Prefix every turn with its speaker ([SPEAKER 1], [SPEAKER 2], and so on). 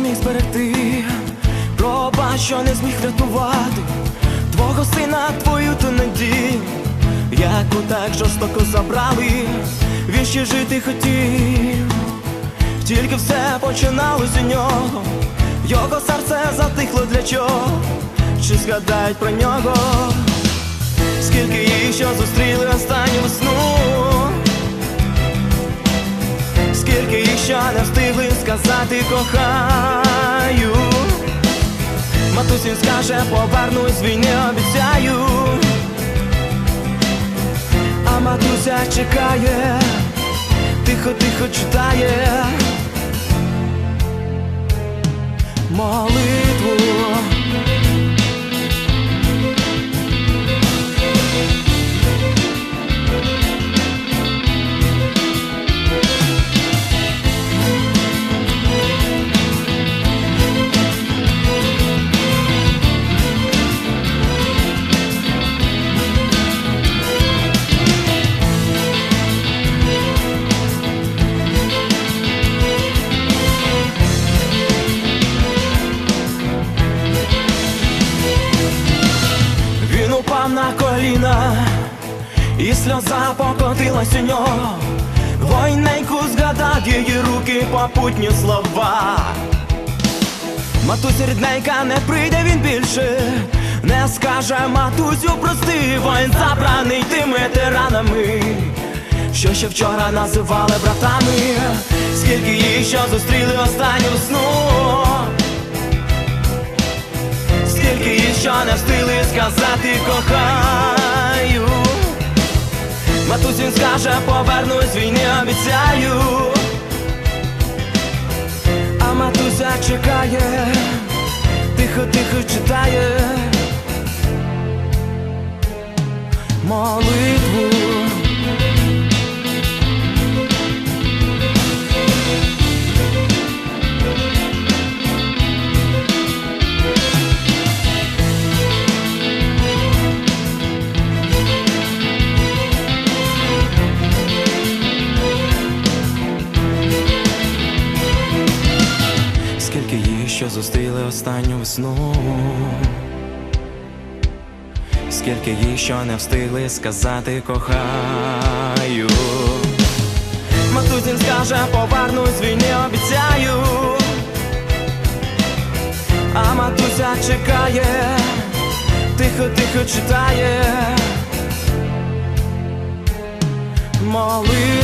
[SPEAKER 1] міг зберегти, пробач, що не зміг врятувати Твого сина, твою ту надію, яку так жорстоко забрали, він жити хотів, тільки все починалось у нього, його серце затихло для чого, чи згадають про нього, скільки їх що зустріли останню весну. Ще не встигли сказати кохаю. Матусін скаже, повернусь війни, обіцяю. А матуся чекає, тихо, тихо читає. Молитву і сльоза покотилась у нього. Войненьку згадав її руки, попутні слова. Матуся рідненька, не прийде він більше, не скаже матусю, прости, воїн забраний тими тиранами, що ще вчора називали братами, скільки їх що зустріли останню весну. Скільки їх що не встигли сказати кохаю Матусін скаже, повернусь з війни, обіцяю А матуся чекає, тихо, тихо читає що зустріли останню весну, скільки їх що не встигли сказати кохаю. Матусін скаже, повернусь війни, обіцяю. А матуся чекає, тихо, тихо читає. Молитву